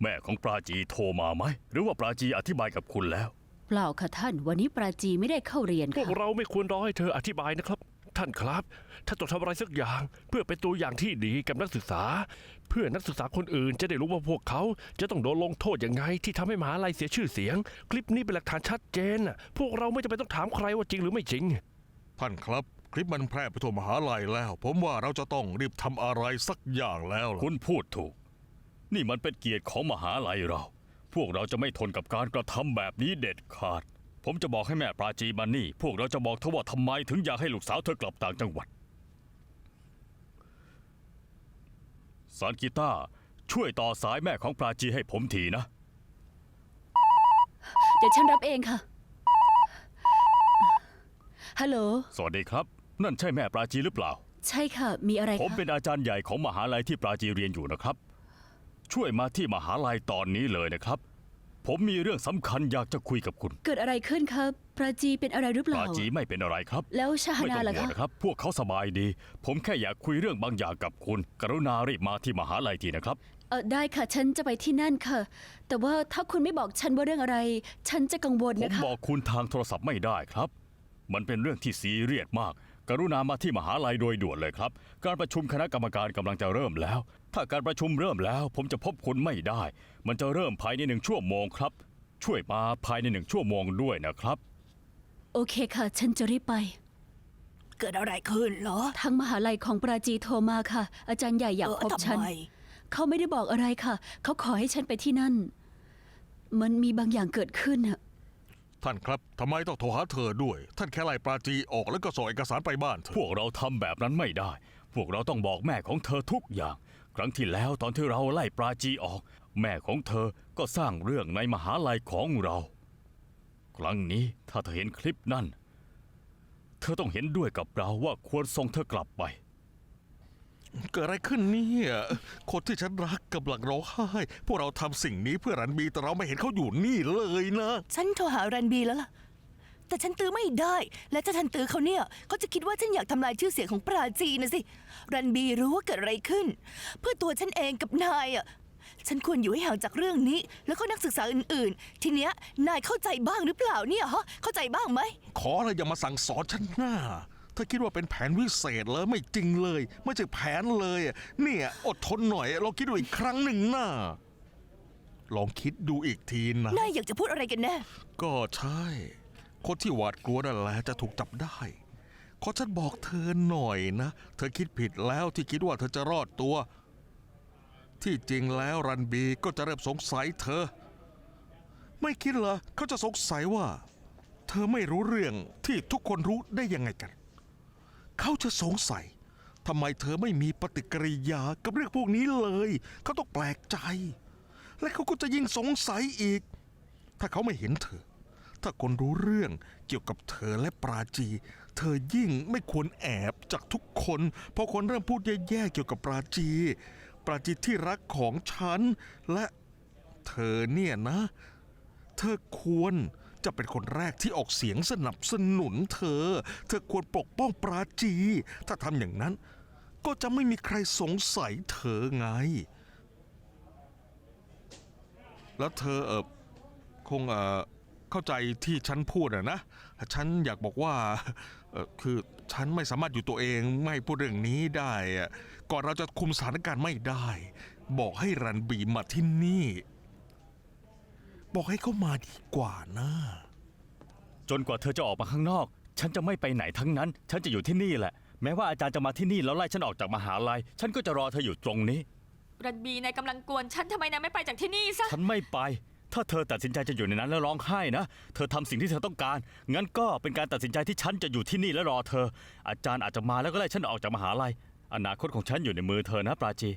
แม่ของปราจีโทรมาไหม หรือว่าปราจีอธิบายกับคุณแล้ว เปล่าค่ะท่าน วันนี้ปราจีไม่ได้เข้าเรียนพวกค่ะ เราไม่ควรรอให้เธออธิบายนะครับ ท่านครับ ถ้านต้องทำอะไรสักอย่าง เพื่อเป็นตัวอย่างที่ดีกับนักศึกษา เพื่อนักศึกษาคนอื่นจะได้รู้ว่าพวกเขาจะต้องโดนลงโทษยังไง ที่ทำให้มหาลัยเสียชื่อเสียง คลิปนี้เป็นหลักฐานชัดเจนน่ะพวกเราไม่จำเป็นต้องถามใครว่าจริงหรือไม่จริง ท่านครับ คลิปมันแพร่ไปทั่วมหาลัยแล้ว ผมว่าเราจะต้องรีบทำอะไรสักอย่างแล้วล่ะคุณพูดถูก นี่มันเป็นเกียรติของมหาลัยเรา พวกเราจะไม่ทนกับการกระทำแบบนี้เด็ดขาด ผมจะบอกให้แม่ปราจีมานี่ พวกเราจะบอกเธอว่าทำไมถึงอยากให้ลูกสาวเธอกลับต่างจังหวัด สารกีตาร์ช่วยต่อสายแม่ของปราจีให้ผมทีนะ เดี๋ยวฉันรับเองค่ะ ฮัลโหล สวัสดีครับ นั่นใช่แม่ปราจีหรือเปล่า ใช่ค่ะ มีอะไรผมคะเป็นอาจารย์ใหญ่ของมหาลัยที่ปราจีเรียนอยู่นะครับ ช่วยมาที่มหาลัยตอนนี้เลยนะครับ ผมมีเรื่องสำคัญอยากจะคุยกับคุณ เกิดอะไรขึ้นครับ ปราจีเป็นอะไรหรือเปปล่า ราจีไม่เป็นอะไรครับ แล้วชาฮาไม่นาต้องล่ะห่วงคะ นะครับ พวกเขาสบายดี ผมแค่อยากคุยเรื่องบางอย่างกับคุณ กรุณารีบมาที่มหาลัยทีนะครับ เออได้ค่ะ ฉันจะไปที่นั่นค่ะ แต่ว่าถ้าคุณไม่บอกฉันว่าเรื่องอะไร ฉันจะกังวลผมนะคะ บอกคุณทางโทรศัพท์ไม่ได้ครับ มันเป็นเรื่องที่ซีเรียสมาก กรุณามาที่มหาลัยโดยด่วนเลยครับ การประชุมคณะกรรมการกำลังจะเริ่มแล้ว ถ้าการประชุมเริ่มแล้ว ผมจะพบคุณไม่ได้ มันจะเริ่มภายในหนึ่งชั่วโมงครับ ช่วยมาภายในหนึ่งชั่วโมงด้วยนะครับ โอเคค่ะ ฉันจะรีบไป เกิดอะไรขึ้นเหรอทางมหาลัยของปราจีโทรมาค่ะ อาจารย์ใหญ่อยากเออพบทำฉันไมเขาไม่ได้บอกอะไรค่ะ เขาขอให้ฉันไปที่นั่น มันมีบางอย่างเกิดขึ้นอะท่านครับทำไมต้องโทรหาเธอด้วย ท่านแค่ไล่ปราจีออกแล้วก็ส่งเอกสารไปบ้านเธพอวกเราทำแบบนั้นไม่ได้ พวกเราต้องบอกแม่ของเธอทุกอย่าง ครั้งที่แล้วตอนที่เราไล่ปราจีออก แม่ของเธอก็สร้างเรื่องในมหาลัยของเรา ครั้งนี้ถ้าเธอเห็นคลิปนั่น เธอต้องเห็นด้วยกับเราว่าควรส่งเธอกลับไป เกิดอะไรขึ้นเนี่ยคนที่ฉันรักกำลังร้องไห้ พวกเราทำสิ่งนี้เพื่อรันบีแต่เราไม่เห็นเขาอยู่นี่เลยนะ ฉันโทรหารันบีแล้วล่ะ แต่ฉันตื้อไม่ได้ และถ้าฉันตื้อเขาเนี่ยก็จะคิดว่าฉันอยากทำลายชื่อเสียงของปราจีนะสิ รันบีรู้ว่าเกิดอะไรขึ้น เพื่อตัวฉันเองกับนายอะ ฉันควรอยู่ให้ห่างจากเรื่องนี้ แล้วก็นักศึกษาอื่นๆ ทีเนี้ยนายเข้าใจบ้างหรือเปล่าเนี่ยฮะ เข้าใจบ้างไหม ขออะไรอย่ามาสั่งสอนฉันหน้า ถ้าคิดว่าเป็นแผนวิเศษเลยไม่จริงเลย ไม่ใช่แผนเลยอะเนี่ยอดทนหน่อยลองคิดดูอีกครั้งหนึ่งนะลองคิดดูอีกทีนะ นายอยากจะพูดอะไรกันแน่ ก็ใช่ คนที่หวาดกลัวนั่นแหละจะถูกจับได้ ขอฉันบอกเธอหน่อยนะ เธอคิดผิดแล้วที่คิดว่าเธอจะรอดตัว ที่จริงแล้วรันบีก็จะเริ่มสงสัยเธอ ไม่คิดเหรอเขาจะสงสัยว่า เธอไม่รู้เรื่องที่ทุกคนรู้ได้ยังไงกัน เขาจะสงสัยทำไมเธอไม่มีปฏิกิริยากับเรื่องพวกนี้เลย เขาต้องแปลกใจ และเขาก็จะยิ่งสงสัยอีก ถ้าเขาไม่เห็นเธอ ถ้าคนรู้เรื่องเกี่ยวกับเธอและปราจี เธอยิ่งไม่ควรแอบจากทุกคน เพราะคนเริ่มพูดแย่ๆเกี่ยวกับปราจี ปราจีที่รักของฉัน และเธอเนี่ยนะ เธอควรจะเป็นคนแรกที่ออกเสียงสนับสนุนเธอ เธอควรปกป้องปราจี ถ้าทำอย่างนั้น ก็จะไม่มีใครสงสัยเธอไง แล้วเธอเออคงเออ เข้าใจที่ฉันพูดอะนะ ฉันอยากบอกว่าเออคือฉันไม่สามารถอยู่ตัวเองไม่พูดเรื่องนี้ได้อะก่อนเราจะคุมสถานการณ์ไม่ได้ บอกให้รันบีมาที่นี่ บอกให้เขามาดีกว่านะ จนกว่าเธอจะออกมาข้างนอก ฉันจะไม่ไปไหนทั้งนั้น ฉันจะอยู่ที่นี่แหละ แม้ว่าอาจารย์จะมาที่นี่แล้วไล่ฉันออกจากมหาลัย ฉันก็จะรอเธออยู่ตรงนี้ รันบีนายกำลังกวนฉันทำไมนายไม่ไปจากที่นี่ซะ ฉันไม่ไป ถ้าเธอตัดสินใจจะอยู่ในนั้นแล้วร้องไห้นะ เธอทำสิ่งที่เธอต้องการ งั้นก็เป็นการตัดสินใจที่ฉันจะอยู่ที่นี่และรอเธอ อาจารย์อาจจะมาแล้วก็ไล่ฉันออกจากมหาลัย อนาคตของฉันอยู่ในมือเธอนะปราจี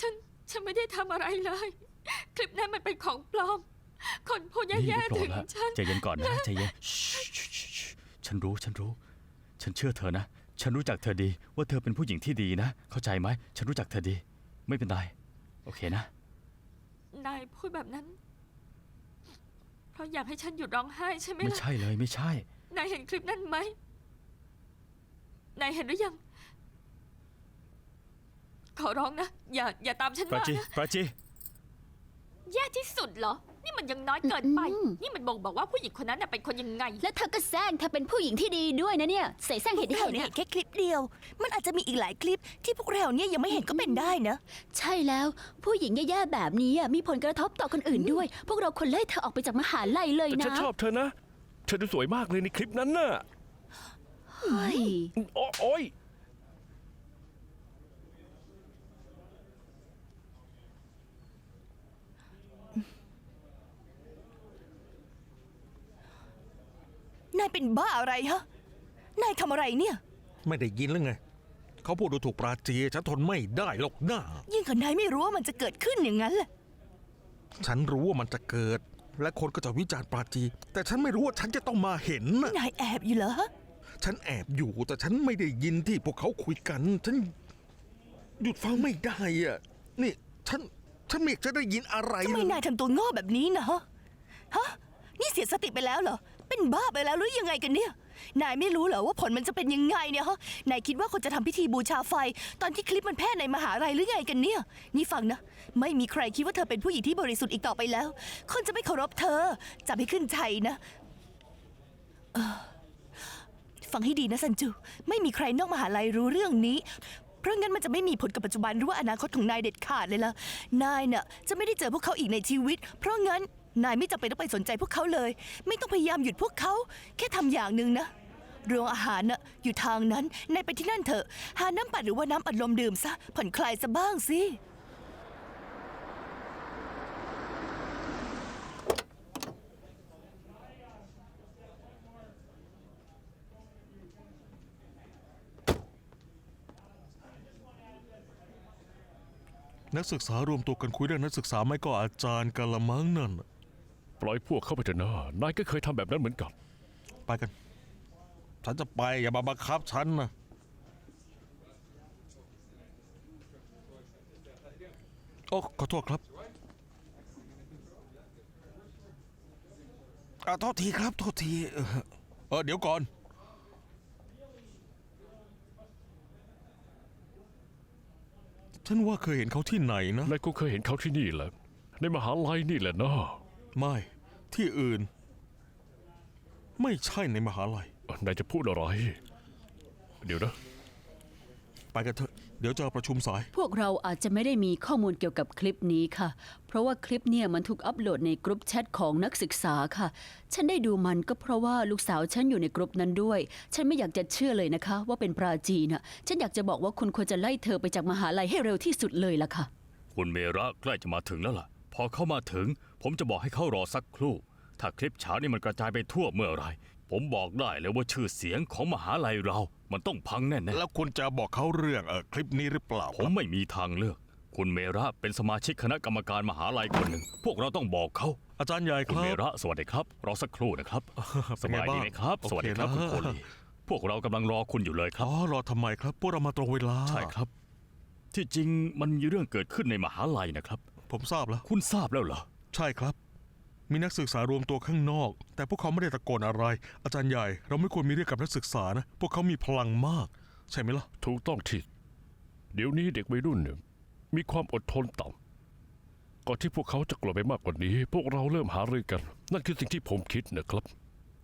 ฉัน ฉัน ไม่ได้ทำอะไรเลย คลิปนั้นมันเป็นของปลอม คนพูดนี่แย่ไม่โกรๆถึธงแล้วฉัน ใจเย็นก่อนนะใจเย็นชิชิชิชิฉันรู้ฉันรู้ฉฉันเชื่อเธอนะ ฉันรู้จักเธอดี ว่าเธอเป็นผู้หญิงที่ดีนะ เข้าใจไหมฉันรู้จักเธอดี ไม่เป็นไรโอเคนะ นายพูดแบบนั้น เพราะอยากให้ฉันหยุดร้องไห้ใช่ไหมไม่ล่ะ ใช่เลยไม่ใช่ นายเห็นคลิปนั้นไหม นายเห็นหรือยัง ขอร้องนะ อย่าอย่าตามฉันปรามาจีนะปราจีแย่ที่สุดเหรอ นี่มันยังน้อยเกินไป อืม นี่มันบ่งบอกว่าผู้หญิงคนนั้นน่ะเป็นคนยังไง และเธอก็แซงเธอเป็นผู้หญิงที่ดีด้วยนะเนี่ยใส่แซงเห็นเราเห็นเนี่ยเนี่ยเห็นแค่คลิปเดียว มันอาจจะมีอีกหลายคลิปที่พวกเราเนี่ยยังไม่เห็นก็เป็นได้นะ ใช่แล้วผู้หญิงแย่ๆแบบนี้อะมีผลกระทบต่อคนอื่นด้วย พวกเราควรไล่เธอออกไปจากมหาลัยเลยแต่นะฉันชอบเธอนะ เธอดูสวยมากเลยในคลิปนั้นน่ะเฮ้ย โอ้โอ้ย เป็นบ้าอะไรฮะ นายทำอะไรเนี่ย ไม่ได้ยินหรือไง เขาพูดดูถูกปราจีฉันทนไม่ได้หรอกหน้า ยิ่งกับนายไม่รู้ว่ามันจะเกิดขึ้นอย่างนั้นแหละ ฉันรู้ว่ามันจะเกิด และคนก็จะวิจารณ์ปราจี แต่ฉันไม่รู้ว่าฉันจะต้องมาเห็นน่ะนายแอบอยู่เหรอฮะฉันแอบอยู่แต่ฉันไม่ได้ยินที่พวกเขาคุยกัน ฉัน หยุดฟังไม่ได้อะนี่ฉัน ฉันไม่อยากจะได้ยินอะไรทำไมเลย นายทำตัวโง่แบบนี้นะฮะ ฮะ นี่เสียสติไปแล้วเหรอ เป็นบ้าไปแล้วหรือยังไงกันเนี่ย นายไม่รู้เหรอว่าผลมันจะเป็นยังไงเนี่ยฮะ นายคิดว่าคนจะทำพิธีบูชาไฟ ตอนที่คลิปมันแพร่ในมหาลัยหรือไงกันเนี่ย นี่ฟังนะ ไม่มีใครคิดว่าเธอเป็นผู้หญิงที่บริสุทธิ์อีกต่อไปแล้ว คนจะไม่เคารพเธอจำให้ขึ้นใจนะเอ่อฟังให้ดีนะซันจู ไม่มีใครนอกมหาลัยรู้เรื่องนี้ เพราะงั้นมันจะไม่มีผลกับปัจจุบันหรือว่าอนาคตของนายเด็ดขาดเลยละนายเน่ะจะไม่ได้เจอพวกเขาอีกในชีวิต เพราะงั้น นายไม่จำเป็นต้องไปสนใจพวกเขาเลย ไม่ต้องพยายามหยุดพวกเขา แค่ทำอย่างหนึ่งนะโรงอาหารน่ะอยู่ทางนั้นนายไปที่นั่นเถอะ หาน้ำปั่นหรือว่าน้ำอัดลมดื่มซะผ่อนคลายซะบ้างสินักศึกษารวมตัวกันคุยเรื่องนักศึกษาไม่ก็อาจารย์กันละมั้งนั่น ปล่อยพวกเข้าไปเถอะนะนายก็เคยทำแบบนั้นเหมือนกัน ไปกัน ฉันจะไปอย่ามาบังคับฉันนะ โอ้ ขอโทษครับอ่าโทษทีครับ โทษที เออเออเดี๋ยวก่อน ฉันว่าเคยเห็นเขาที่ไหนนะ นายก็เคยเห็นเขาที่นี่แหละ ในมหาลัยนี่แหละนะ ไม่ ที่อื่น ไม่ใช่ในมหาลัย นายจะพูดอะไร เดี๋ยวนะ ไปกันเถอะ เดี๋ยวจะประชุมสาย พวกเราอาจจะไม่ได้มีข้อมูลเกี่ยวกับคลิปนี้ค่ะ เพราะว่าคลิปเนี่ยมันถูกอัปโหลดในกรุ๊ปแชทของนักศึกษาค่ะ ฉันได้ดูมันก็เพราะว่าลูกสาวฉันอยู่ในกรุ๊ปนั้นด้วย ฉันไม่อยากจะเชื่อเลยนะคะ ว่าเป็นปราจีน่ะฉันอยากจะบอกว่าคุณควรจะไล่เธอไปจากมหาลัยให้เร็วที่สุดเลยล่ะค่ะ คุณเมระใกล้จะมาถึงแล้วล่ะ พอเขามาถึง ผมจะบอกให้เขารอสักครู่ ถ้าคลิปเช้านี่มันกระจายไปทั่วเมื่อไหรผมบอกได้เลยว่าชื่อเสียงของมหาลัยเรา มันต้องพังแน่แล้วคุณจะบอกเขาเรื่องเออคลิปนี้หรือเปล่าๆผมไม่มีทางเลือก คุณเมระเป็นสมาชิกคณะกรรมการมหาลัยคนหนึ่ง พวกเราต้องบอกเขา อาจารย์ใหญ่คุคณรับเมระสวัสดีครับ รอสักครู่นะครับ สเป็นไงบายดีบ้างไหมครับโอเคสวัสดีครับนะ คุณโคลีพวกเรากำลังรอคุณอยู่เลยครับ อ๋อรอทำไมครับ พวกเรามาตรงเวลาใช่ครับ ที่จริงมันมีเรื่องเกิดขึ้นในมหาลัยนะครับ ผมทราบแล้ว คุณทราบแล้วเหรอ ใช่ครับ มีนักศึกษารวมตัวข้างนอก แต่พวกเขาไม่ได้ตะโกนอะไร อาจารย์ใหญ่ เราไม่ควรมีเรื่องกับนักศึกษานะ พวกเขามีพลังมาก ใช่ไหมล่ะ ถูกต้องที่เดี๋ยวนี้เด็กวัยรุ่นเนี่ยมีความอดทนต่ำก่อนที่พวกเขาจะโกรธไปมากกว่านี้ พวกเราเริ่มหารือกัน นั่นคือสิ่งที่ผมคิดนะครับ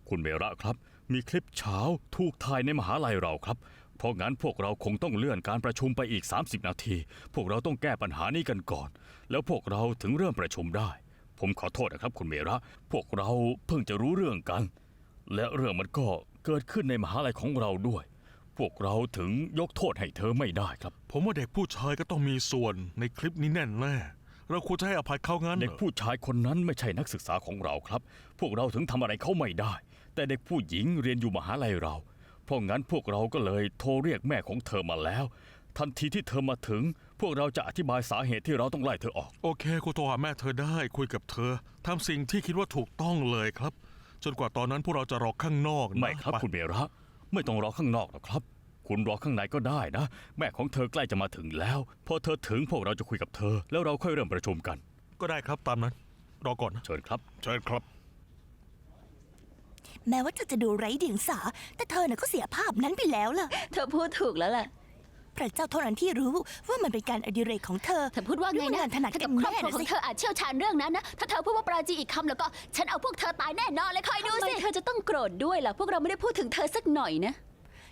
คุณเมระครับ มีคลิปเช้าถูกถ่ายในมหาลัยเราครับ เพราะงั้นพวกเราคงต้องเลื่อนการประชุมไปอีก 30 นาที พวกเราต้องแก้ปัญหานี้กันก่อน แล้วพวกเราถึงเริ่มประชุมได้ ผมขอโทษนะครับคุณเมระ พวกเราเพิ่งจะรู้เรื่องกัน และเรื่องมันก็เกิดขึ้นในมหาลัยของเราด้วย พวกเราถึงยกโทษให้เธอไม่ได้ครับ ผมว่าเด็กผู้ชายก็ต้องมีส่วนในคลิปนี้แน่แน่ๆเราควรจะให้อภัยเขางั้นหรเด็อกผู้ชายคนนั้นไม่ใช่นักศึกษาของเราครับ พวกเราถึงทำอะไรเขาไม่ได้ แต่เด็กผู้หญิงเรียนอยู่มหาลัยเรา เพราะงั้นพวกเราก็เลยโทรเรียกแม่ของเธอมาแล้ว ทันทีที่เธอมาถึง พวกเราจะอธิบายสาเหตุที่เราต้องไล่เธอออก โอเคคุณโทรหาแม่เธอได้คุยกับเธอทำสิ่งที่คิดว่าถูกต้องเลยครับ จนกว่าตอนนั้นพวกเราจะรอข้างนอกนะไม่ครับ ปคุณเมระ ไม่ต้องรอข้างนอกหรอกครับ คุณรอข้างในก็ได้นะ แม่ของเธอใกล้จะมาถึงแล้ว พอเธอถึงพวกเราจะคุยกับเธอ แล้วเราค่อยเริ่มประชุมกัน ก็ได้ครับตามนั้น รอก่อนนะเชิญครับเชิญครับ แม้ว่าเธอจะดูไร้เดียงสา แต่เธอน่ะก็เสียภาพนั้นไปแล้วล่ะ เธอพูดถูกแล้วล่ะ พระเจ้าเท่านั้นที่รู้ว่ามันเป็นการอดิเรกของเธอเธอพูดว่าไงเรื่องนะงานถนัดถ้ากักับบครอบแม่ครัวน่ะขอสิงเธออาจเชี่ยวชาญเรื่องนั้นนะ ถ้าเธอพูดว่าปราจีอีกคำแล้วก็ฉันเอาพวกเธอตายแน่นอนเลยคอยดูสิ เธอจะต้องโกรธด้วยล่ะ พวกเราไม่ได้พูดถึงเธอสักหน่อยนะ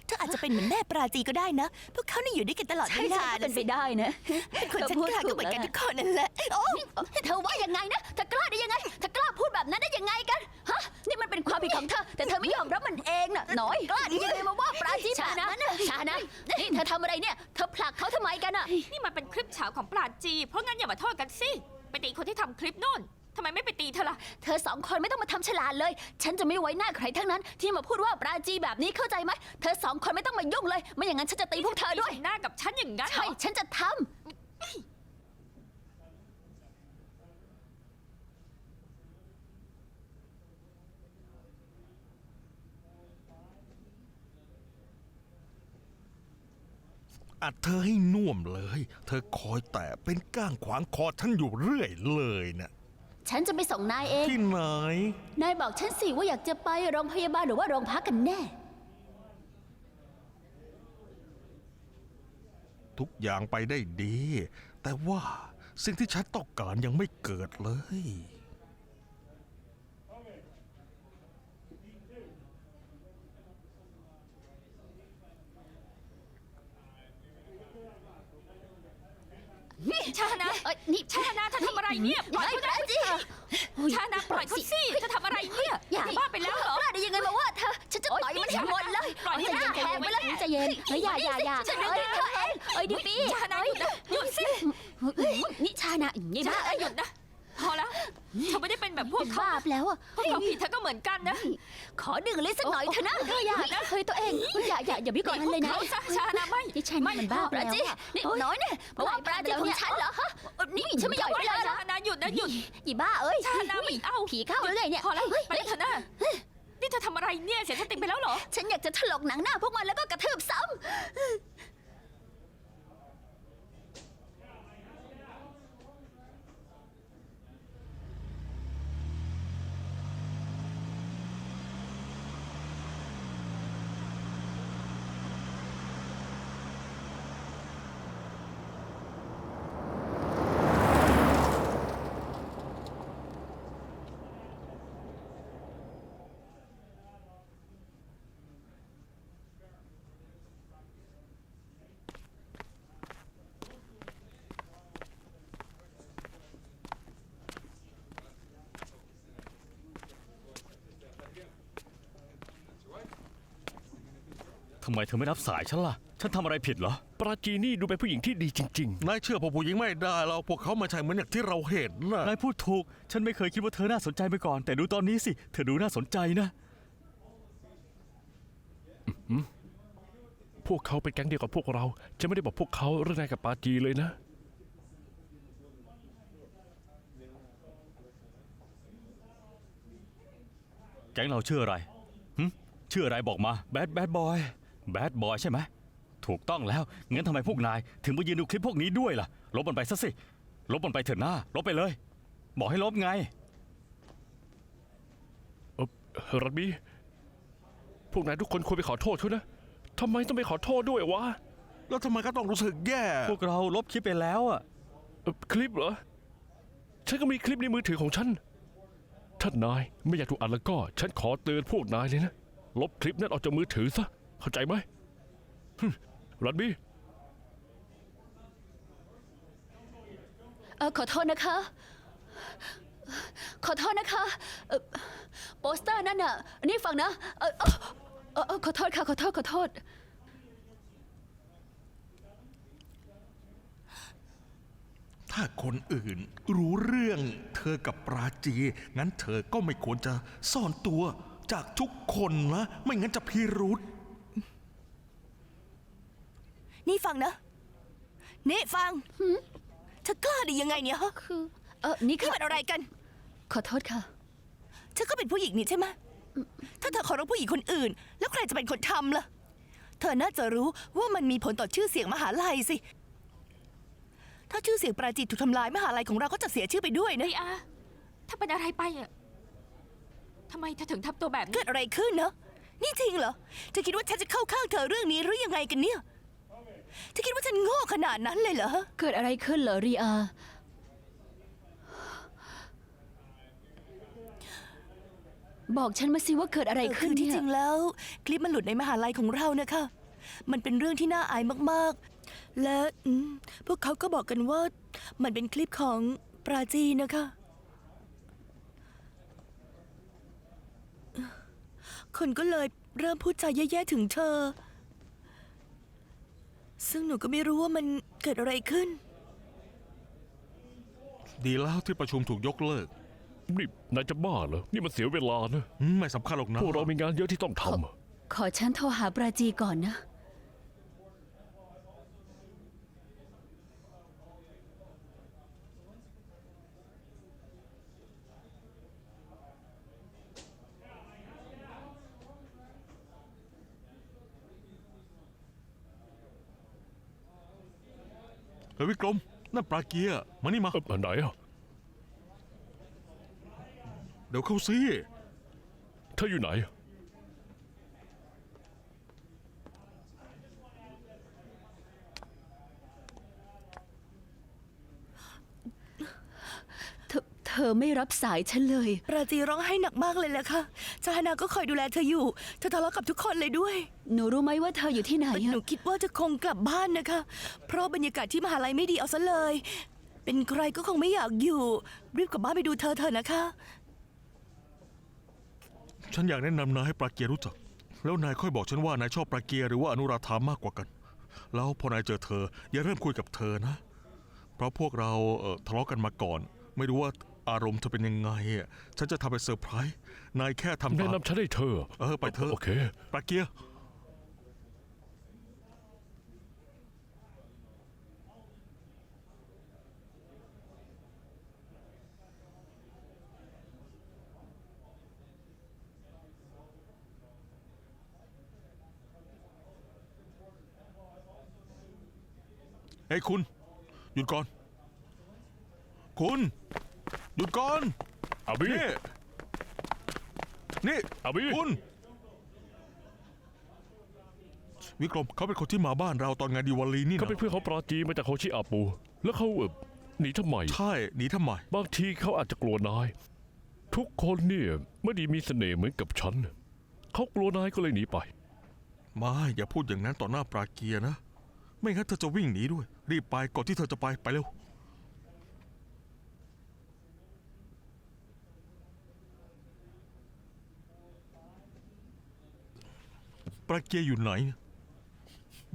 เธออาจจะเป็นเหมือนแม่ปราจีก็ได้นะ พวกเขานี่อยู่ด้วยกันตลอดเวลาเป็นไปได้นะเป็นคนฉันกล้าก็เหมือนกันทุกคนนั่นแหละโอ้เธอว่ายังไงนะเธอกล้าได้ยังไงเธอกล้าพูดแบบนั้นได้ยังไงกันฮะนี่มันเป็นความผิดของเธอ แต่เธอไม่ยอมรับมันเองน่ะหน่อยกล้าได้ยังไงมาว่าปราจีแบบนั้นน่ะชานะนี่เธอทำอะไรเนี่ยเธอผลักเขาทำไมกันอะนี่มันเป็นคลิปเฉาของปราจีเพราะงั้นอย่ามาโทษกันสิไปตีคนที่ทำคลิปนู่น ทำไมไม่ไปตีเธอล่ะ เธอสองคนไม่ต้องมาทำฉลาดเลย ฉันจะไม่ไว้หน้าใครทั้งนั้น ที่มาพูดว่าปราจีแบบนี้เข้าใจไหม เธอสองคนไม่ต้องมายุ่งเลย ไม่อย่างนั้นฉันจะตีพวกเธอด้วย หน้ากับฉันอย่างนั้นเหรใช่ อฉันจะทำ อัดเธอให้น่วมเลย เธอคอยแต่เป็นก้างขวางคอฉันอยู่เรื่อยเลยนะ ฉันจะไปส่งนายเอง ที่ไหน นายบอกฉันสิว่าอยากจะไปโรงพยาบาลหรือว่าโรงพักกันแน่ ทุกอย่างไปได้ดี แต่ว่าสิ่งที่ฉันต้องการยังไม่เกิดเลย นี่ชานะเอ้ยนี่ชานะเธอทำอะไรเนี่ยปล่อยเฮ้ยเขาปรานะจีชานะปล่อยเขาสิเธอทำอะไรเนี่ยอย่าบ้าไปแล้วเหรอกล้าได้ยังไงมาว่าเธอฉันจะต่อยมันให้หมดเลยปล่อยให้หน้ามันแหกไปเลยใจใจเย็เย็นนเฮ้ยอย่าอย่าอย่าฉันนึกเอ้ยนะเธอเองเอ้ยดิปี้ชานะหยุดนะหยุดสิเฮ้ยนี่ชานะนี่ชาบ้านะหยุดนะ พอแล้วเธอไม่ได้เป็นแบบพวกเขาบ้าไปแล้วอะพวกเขาผิดเธอก็เหมือนกันนะขอดึงลิ้นสักหน่อยเถอะนะเธออย่านะเฮ้ยตัวเองอย่าอย่าอย่าพี่ก่อนนั้นเลยนะเขาซะชานะไม่นี่ฉันมันบ้าปปราจีนี่น้อยเนี่ยมาว่าปราจีของฉันเหรอฮะนี่ฉันไม่ยอมไม่ไปเลยชานะนะหยุดนะหยุดอีบ้าเอ้ยชานะไม่เอาผีเข้าเลยเนี่ยพอแล้วเฮ้ยไปเถอะนะนี่เธอทำอะไรเนี่ยเสียสติไปแล้วเหรอ ฉันอยากจะถลกหนังหน้าพวกมันแล้วก็กระทืบซ้ำ ทำไมเธอไม่รับสายฉันล่ะ ฉันทำอะไรผิดเหรอ ปราจีนี่ดูเป็นผู้หญิงที่ดีจริง นายเชื่อพวกผู้หญิงไม่ได้เราพวกเขาไม่ใช่เหมือนอย่างที่เราเห็นนะนายพูดถูก ฉันไม่เคยคิดว่าเธอน่าสนใจมาก่อน แต่ดูตอนนี้สิ เธอดูน่าสนใจนะ ๆ พวกเขาเป็นแก๊งเดียวกับพวกเรา จะไม่ได้บอกพวกเขาเรื่องนายกับปราจีเลยนะ แก๊งเราชื่ออะไรหึชื่ออะไรบอกมา แบดแบดบอย แบดบอยใช่ไหมถูกต้องแล้วงั้นทำไมพวกนาย ถึงมายืนดูคลิปพวกนี้ด้วยล่ะ ลบมันไปซะสิ ลบมันไปเถอะหน้า ลบไปเลย บอกให้ลบไง เออรัตบีพวกนายทุกคนควรไปขอโทษเขานะทำไมต้องไปขอโทษด้วยวะแล้วทำไมก็ต้องรู้สึกแย่ พวกเราลบคลิปไปแล้วอะเอ่อคลิปเหรอ ฉันก็มีคลิปในมือถือของฉัน ถ้านายไม่อยากถูกอัดแล้วก็ ฉันขอเตือนพวกนายเลยนะ ลบคลิปนั้นออกจากมือถือซะ เข้าใจไหมฮึรัตบีเออขอโทษนะคะ ขอโทษนะคะเอ่อโปสเตอร์นั่นน่ะ นี่ฟังนะเออเอ่อเออเออขอโทษค่ะ ขอโทษ ขอโทษ ถ้าคนอื่นรู้เรื่องเธอกับปราจี งั้นเธอก็ไม่ควรจะซ่อนตัวจากทุกคนนะ ไม่งั้นจะพิรุษ นี่ฟังนะ นี่ฟังเธอกล้าได้ยังไงเนี่ยฮะคือ เออนี่นี่ค่ะ มันอะไรกัน ขอโทษค่ะ เธอก็เป็นผู้หญิงนี่ใช่ไหม ถ้าเธอเคารพผู้หญิงคนอื่น แล้วใครจะเป็นคนทำล่ะ เธอน่าจะรู้ว่ามันมีผลต่อชื่อเสียงมหาลัยสิ ถ้าชื่อเสียงปราจีนถูกทำลายมหาลัยของเราก็จะเสียชื่อไปด้วยนะรีอาถ้าเป็นอะไรไปอะทำไมเธอถึงทำตัวแบบเกินี้ดอะไรขึ้นเนาะนี่จริงเหรอ เธอคิดว่าฉันจะเข้าข้างเธอเรื่องนี้หรือยังไงกันเนี่ย เธอคิดว่าฉันโง่ขนาดนั้นเลยเหรอ เกิดอะไรขึ้นเหรอรีอา บอกฉันมาสิว่าเกิดอะไรเออขึ้นคือที่เนี่จยริงแล้ว คลิปมันหลุดในมหาลัยของเรานะคะ มันเป็นเรื่องที่น่าอายมากๆ และอืมพวกเขาก็บอกกันว่า มันเป็นคลิปของปราจีนนะคะ คนก็เลยเริ่มพูดจาแย่ๆถึงเธอ ซึ่งหนูก็ไม่รู้ว่ามันเกิดอะไรขึ้น ดีแล้วที่ประชุมถูกยกเลิกนี่นายจะบ้าเหรอ นี่มันเสียเวลานะ อืมไม่สำคัญหรอกนะ พวกเรามีงานเยอะที่ต้องทำอะขอฉันโทรหาปราจีก่อนนะ เฮ้ยวิกรมนั่นปลาเกียร์มานี่มา เอ้ยอันไหนอะเดี๋ยวเข้าซิเธออยู่ไหนเธ อเธอไม่รับสายฉันเลยปราจีร้องไห้หนักมากเลยแหละค่ะจาฮานาก็คอยดูแลเธออยู่ เธอทะเลาะกับทุกคนเลยด้วย หนูรู้ไหมว่าเธออยู่ที่ไหนหนูอะคิดว่าจะคงกลับบ้านนะคะ เพราะบรรยากาศที่มหาลัยไม่ดีเอาซะเลย เป็นใครก็คงไม่อยากอยู่ รีบกลับบ้านไปดูเธอเถอะนะคะ ฉันอยากแนะนำนายให้ปลาเกียร์รู้จัก แล้วนายค่อยบอกฉันว่านายชอบปลาเกียร์หรือว่าอนุราธามากกว่ากัน แล้วพอนายเจอเธอ อย่าเริ่มคุยกับเธอนะ เพราะพวกเราเอ่อทะเลาะกันมาก่อน ไม่รู้ว่า อารมณ์เธอเป็นยังไงอะฉันจะทำเป็นเซอร์ไพรส์นายแค่ทำแนะตามนำฉันให้เธอ เออไปเถอะโอเค ปลาเกียร์เฮ้ยคุณ หยุดก่อน คุณ หยุดก่อน อาบีนี่ นี่อาบีคุณ วิกรมเขาเป็นคนที่มาบ้านเราตอนงานดีวาลีนี่เขานะเป็นเพื่อนของปราจีมาจากโฮชิอาปู แล้วเขาเอ่อหนีทำไม ใช่หนีทำไม บางทีเขาอาจจะกลัวนาย ทุกคนเนี่ยไม่ไดีมีเสน่ห์เหมือนกับฉัน เขากลัวนายก็เลยหนีไปไม่อย่าพูดอย่างนั้นต่อหน้าปราเกียร์นะ ไม่งั้นเธอจะวิ่งหนีด้วย รีบไปก่อนที่เธอจะไปไปเร็ว ปราเกียร์อยู่ไหนเนี่ย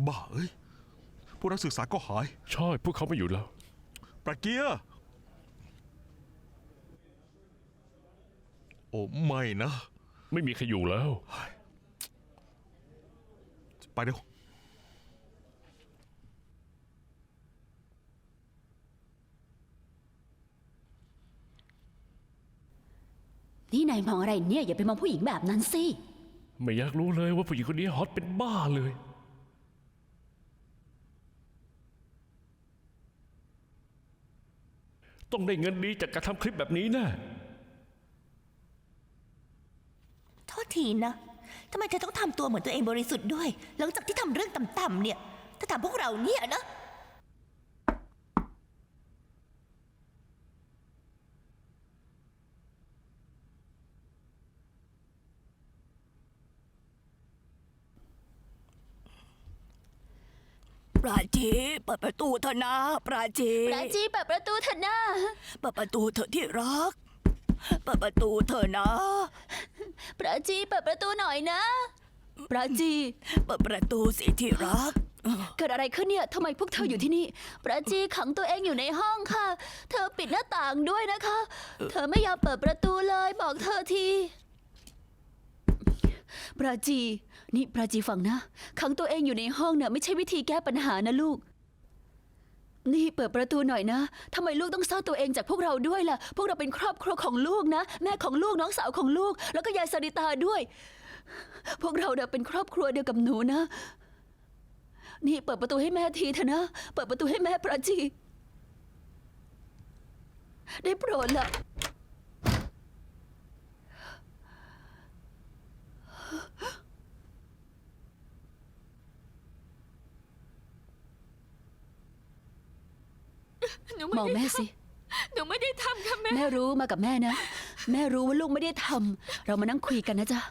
บ้าเอ้ยผู้นักศึกษาก็หาย ใช่ พวกเขาไม่อยู่แล้วปราเกียร์โอ้ไม่นะ ไม่มีใครอยู่แล้ว ไปเร็วนี่นายมองอะไรเนี่ย อย่าไปมองผู้หญิงแบบนั้นสิ ไม่อยากรู้เลยว่าผู้หญิงคนนี้ฮอตเป็นบ้าเลย ต้องได้เงินดีจากการทำคลิปแบบนี้แน่โทษทีนะทำไมเธอต้องทำตัวเหมือนตัวเองบริสุทธิ์ด้วย หลังจากที่ทำเรื่องต่ำๆเนี่ยถ้าถามพวกเราเนี่ยนะ ปราจีเปิดประตูเถอะนะปราจีปราจีเปิดประตูเถอะนะเปิดประตูเถอะที่รัก เปิดประตูเถอะนะ ปราจีเปิดประตูหน่อยนะ ปราจี เปิดประตูสิที่รัก เกิดอะไรขึ้นเนี่ยทำไมพวกเธออยู่ที่นี่ ปราจีขังตัวเองอยู่ในห้องค่ะ เธอปิดหน้าต่างด้วยนะคะ เธอไม่ยอมเปิดประตูเลยบอกเธอที ปราจี นี่ปราจีฟังนะ ขังตัวเองอยู่ในห้องเนี่ยไม่ใช่วิธีแก้ปัญหานะลูก นี่เปิดประตูหน่อยนะทำไมลูกต้องซ่อนตัวเองจากพวกเราด้วยล่ะ พวกเราเป็นครอบครัวของลูกนะ แม่ของลูกน้องสาวของลูก แล้วก็ยายสริตาด้วย พวกเราเนี่ยเป็นครอบครัวเดียวกับหนูนะ นี่เปิดประตูให้แม่ทีเถอะนะ เปิดประตูให้แม่ปราจี ได้โปรดล่ะ นูมไม่องได้แม่สิ หนูไม่ได้ทำค่ะแม่ แม่รู้มากับแม่นะ แม่รู้ว่าลูกไม่ได้ทำเรามานั่งคุยกันนะจ๊ะ